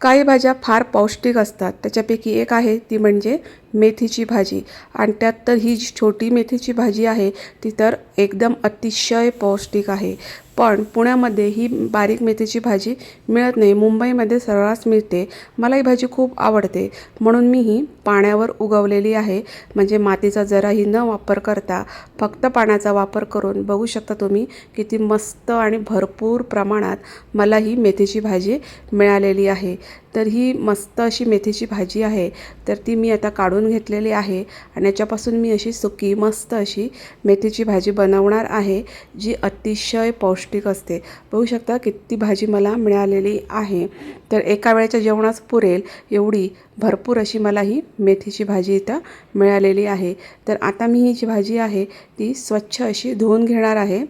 काही भाज्या फार पौष्टिक असतात. त्याच्यापैकी एक आहे ती म्हणजे मेथीची भाजी. आणि त्यात तर ही जी छोटी मेथीची भाजी आहे ती तर एकदम अतिशय पौष्टिक आहे. पण पुण्यामध्ये ही बारीक मेथीची भाजी मिळत नाही. मुंबईमध्ये सर्रास मिळते. मला ही भाजी खूप आवडते. म्हणून मी ही पाण्यावर उगवलेली आहे. म्हणजे मातीचा जराही न वापर करता फक्त पाण्याचा वापर करून बघू शकता तुम्ही किती मस्त आणि भरपूर प्रमाणात मला ही मेथीची भाजी मिळालेली आहे. तर ही मस्त अशी मेथीची भाजी आहे. तर ती मी आता काढून घेतलेली आहे आणि याच्यापासून मी अशी सुकी मस्त अशी मेथीची भाजी बनवणार आहे जी अतिशय पौष्टिक असते. बघू शकता किती भाजी मला मिळालेली आहे. तर एका वेळेच्या जेवणास पुरेल एवढी भरपूर अशी मला ही मेथीची भाजी इथं मिळालेली आहे. तर आता मी ही जी भाजी आहे ती स्वच्छ अशी धुवून घेणार आहे.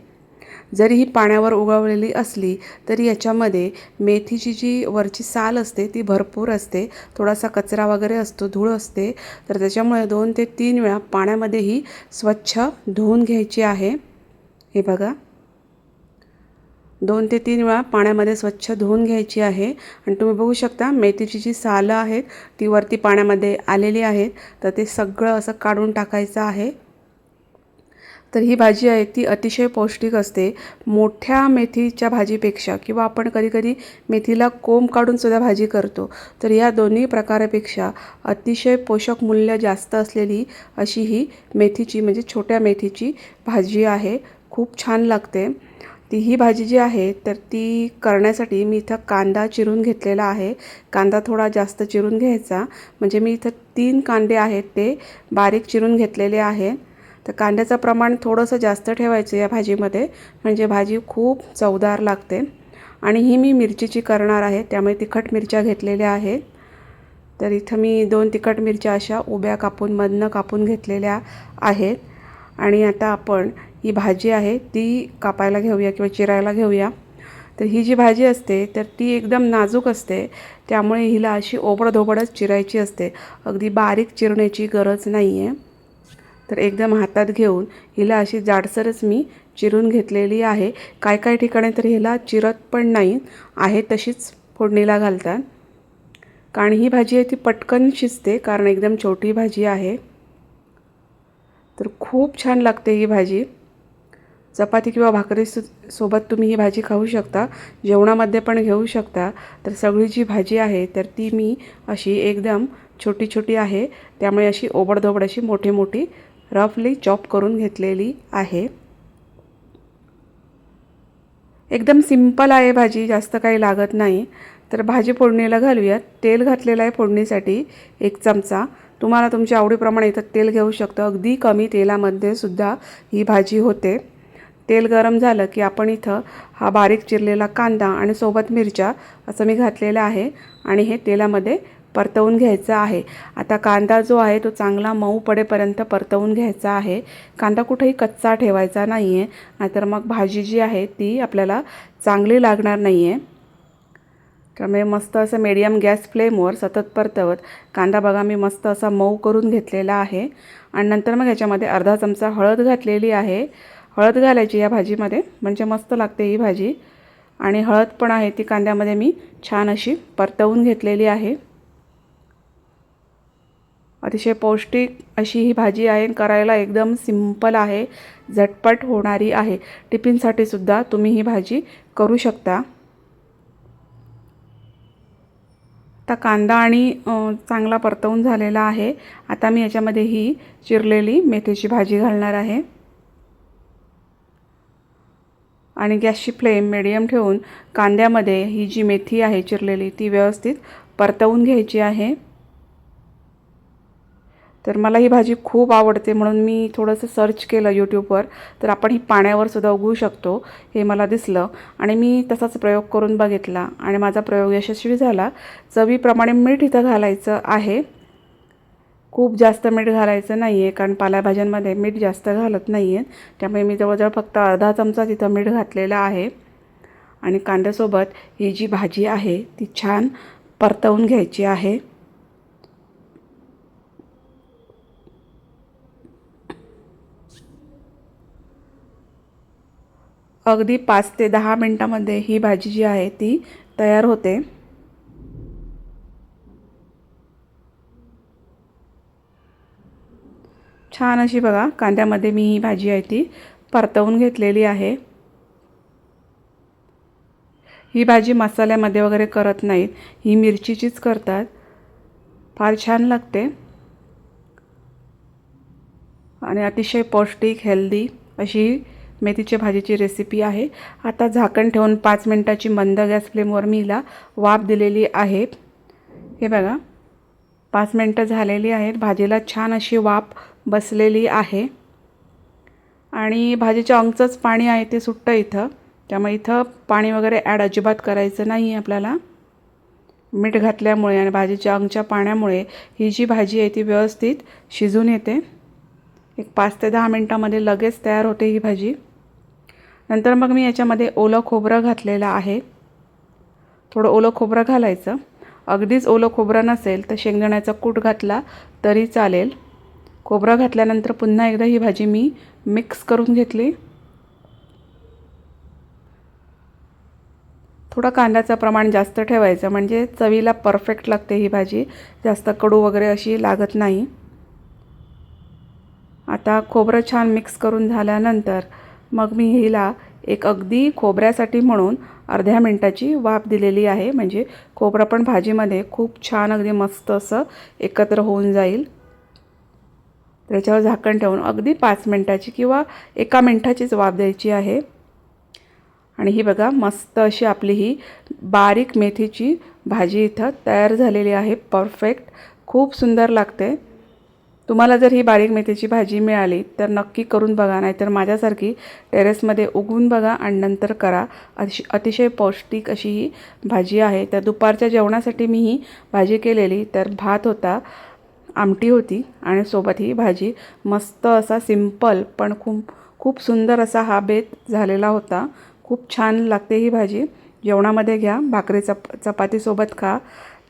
जरी ही पाण्यावर उगवलेली असली तरी याच्यामध्ये मेथीची जी वरची साल असते ती भरपूर असते. थोडासा कचरा वगैरे असतो धूळ असते. तर त्याच्यामुळे दोन ते तीन वेळा पाण्यामध्ये ही स्वच्छ धुवून घ्यायची आहे. हे बघा. दोन ते तीन वेळा पाण्यामध्ये स्वच्छ धुवून घ्यायची आहे. आणि तुम्ही बघू शकता मेथीची जी सालं आहेत ती वरती पाण्यामध्ये आलेली आहेत. तर ते सगळं असं काढून टाकायचं आहे. तर ही भाजी आहे ती अतिशय पौष्टिक असते. मोठ्या मेथीच्या भाजीपेक्षा किंवा आपण कधीकधी मेथीला कोंब काढूनसुद्धा भाजी करतो तर या दोन्ही प्रकारापेक्षा अतिशय पोषक मूल्य जास्त असलेली अशी ही मेथीची म्हणजे छोट्या मेथीची भाजी आहे. खूप छान लागते. ती ही भाजी जी आहे तर ती करण्यासाठी मी इथं कांदा चिरून घेतलेला आहे. कांदा थोडा जास्त चिरून घ्यायचा. म्हणजे मी इथं तीन कांदे आहेत ते बारीक चिरून घेतलेले आहे. तर कांद्याचं प्रमाण थोडंसं जास्त ठेवायचं या भाजीमध्ये. म्हणजे भाजी खूप चवदार लागते. आणि ही मी मिरचीची करणार आहे. त्यामुळे तिखट मिरच्या घेतलेल्या आहेत. तर इथं मी दोन तिखट मिरच्या अशा उभ्या कापून मधनं कापून घेतलेल्या आहेत. आणि आता आपण ही भाजी आहे ती कापायला घेऊया किंवा चिरायला घेऊया. तर ही जी भाजी असते तर ती एकदम नाजूक असते. त्यामुळे हिला अशी ओबडधोबडच चिरायची असते. अगदी बारीक चिरण्याची गरज नाही आहे तर एकदम हातात घेऊन हिला अशी जाडसरच मी चिरून घेतलेली आहे. काय काय ठिकाणी तर हिला चिरत पण नाही आहे तशीच फोडणीला घालतात. कारण ही भाजी आहे ती पटकन शिजते कारण एकदम छोटी भाजी आहे. तर खूप छान लागते ही भाजी. चपाती किंवा भाकरी सु सोबत तुम्ही ही भाजी खाऊ शकता जेवणामध्ये पण घेऊ शकता. तर सगळी जी भाजी आहे तर ती मी अशी एकदम छोटी छोटी आहे. त्यामुळे अशी ओबडधोबड अशी मोठी मोठी रफली चॉप करून घेतलेली आहे. एकदम सिंपल आहे भाजी जास्त काही लागत नाही. तर भाजी फोडणीला घालूयात. तेल घातलेलं आहे फोडणीसाठी एक चमचा. तुम्हाला तुमच्या आवडीप्रमाणे इथं तेल घेऊ शकतं. अगदी कमी तेलामध्ये सुद्धा ही भाजी होते. तेल गरम झालं की आपण इथं हा बारीक चिरलेला कांदा आणि सोबत मिरच्या असं मी घातलेलं आहे आणि हे तेलामध्ये परतवून घ्यायचा आहे. आता कांदा जो आहे तो चांगला मऊ पडेपर्यंत परतवून घ्यायचा आहे. कांदा कुठेही कच्चा ठेवायचा नाही आहे नाहीतर मग भाजी जी आहे ती आपल्याला चांगली लागणार नाही आहे त्यामुळे मस्त असं मीडियम गॅस फ्लेमवर सतत परतवत. कांदा बघा मी मस्त असा मऊ करून घेतलेला आहे. आणि नंतर मग ह्याच्यामध्ये अर्धा चमचा हळद घातलेली आहे. हळद घालायची या भाजीमध्ये. म्हणजे मस्त लागते ही भाजी. आणि हळद पण आहे ती कांद्यामध्ये मी छान अशी परतवून घेतलेली आहे. अतिशय पौष्टिक अशी ही भाजी आहे करायला एकदम सिंपल आहे झटपट होणारी आहे. टिफिनसाठी सुद्धा तुम्ही ही भाजी करू शकता. आता कांदा आणि चांगला परतवून झालेला आहे. आता मी याच्यामध्ये ही चिरलेली मेथीची भाजी घालणार आहे. आणि गॅसची फ्लेम मिडियम ठेवून कांद्यामध्ये ही जी मेथी आहे चिरलेली ती व्यवस्थित परतवून घ्यायची आहे. तर मला ही भाजी खूप आवडते म्हणून मी थोडंसं सर्च केलं यूट्यूबवर तर आपण ही पाण्यावरसुद्धा उगवू शकतो हे मला दिसलं. आणि मी तसाच प्रयोग करून बघितला आणि माझा प्रयोग यशस्वी झाला. चवीप्रमाणे मीठ इथं घालायचं आहे. खूप जास्त मीठ घालायचं नाही आहे कारण पाल्याभाज्यांमध्ये मीठ जास्त घालत नाही आहे त्यामुळे मी जवळजवळ फक्त अर्धा चमचा तिथं मीठ घातलेला आहे. आणि कांद्यासोबत ही जी भाजी आहे ती छान परतवून घ्यायची आहे. अगदी पाच ते दहा मिनटामध्ये ही भाजी जी आहे ती तयार होते. छान अशी बघा कांद्यामध्ये मी ही भाजी आहे ती परतवून घेतलेली आहे. ही भाजी मसाल्यामध्ये वगैरे करत नाहीत ही मिरचीचीच करतात. फार छान लागते. आणि अतिशय पौष्टिक हेल्दी अशी मेथीच्या भाजीची रेसिपी आहे. आता झाकण ठेवून पाच मिनटाची मंद गॅस फ्लेमवर मी हिला वाफ दिलेली आहे. हे बघा. पाच मिनटं झालेली आहेत. भाजीला छान अशी वाफ बसलेली आहे. आणि भाजीच्या अंगचंच पाणी आहे ते सुट्टं इथं. त्यामुळे इथं पाणी वगैरे ॲड अजिबात करायचं नाही आहे आपल्याला. मीठ घातल्यामुळे आणि भाजीच्या अंगच्या पाण्यामुळे ही जी भाजी आहे ती व्यवस्थित शिजून येते. एक पाच ते दहा मिनटामध्ये लगेच तयार होते ही भाजी. नंतर मग मी याच्यामध्ये ओलं खोबरं घातलेलं आहे. थोडं ओलं खोबरं घालायचं. अगदीच ओलं खोबरं नसेल तर शेंगदाण्याचा कूट घातला तरी चालेल. खोबरं घातल्यानंतर पुन्हा एकदा ही भाजी मी मिक्स करून घेतली. थोडं कांद्याचं प्रमाण जास्त ठेवायचं म्हणजे चवीला परफेक्ट लागते ही भाजी. जास्त कडू वगैरे अशी लागत नाही. आता खोबरं छान मिक्स करून झाल्यानंतर मग मी हिला एक अगदी खोबऱ्यासाठी म्हणून अर्ध्या मिनटाची वाफ दिलेली आहे. म्हणजे खोबरं पण भाजीमध्ये खूप छान अगदी मस्त असं एकत्र होऊन जाईल. त्याच्यावर झाकण ठेवून अगदी पाच मिनटाची किंवा एका मिनटाचीच वाफ द्यायची आहे. आणि ही बघा मस्त अशी आपली ही बारीक मेथीची भाजी इथं तयार झालेली आहे. परफेक्ट. खूप सुंदर लागते. तुम्हाला जर ही बारीक मेथीची भाजी मिळाली तर नक्की करून बघा नाहीतर माझ्यासारखी टेरेसमध्ये उगवून बघा आणि नंतर करा. अतिश अतिशय पौष्टिक अशी ही भाजी आहे. तर दुपारच्या जेवणासाठी मी ही भाजी केलेली तर भात होता आमटी होती आणि सोबत ही भाजी. मस्त असा सिंपल पण खूप खूप सुंदर असा हा बेत झालेला होता. खूप छान लागते ही भाजी. जेवणामध्ये घ्या भाकरी चप चपातीसोबत खा.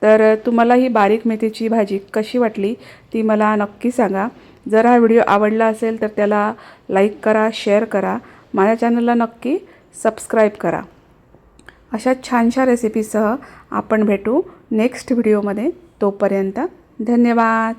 तर तुम्हाला ही बारीक मेथीची भाजी कशी वाटली ती मला नक्की सांगा. जर हा व्हिडिओ आवडला असेल तर त्याला लाईक करा शेअर करा. माझ्या चॅनलला नक्की सबस्क्राईब करा. अशा छानशा रेसिपीसह आपण भेटू नेक्स्ट व्हिडिओमध्ये. तोपर्यंत धन्यवाद.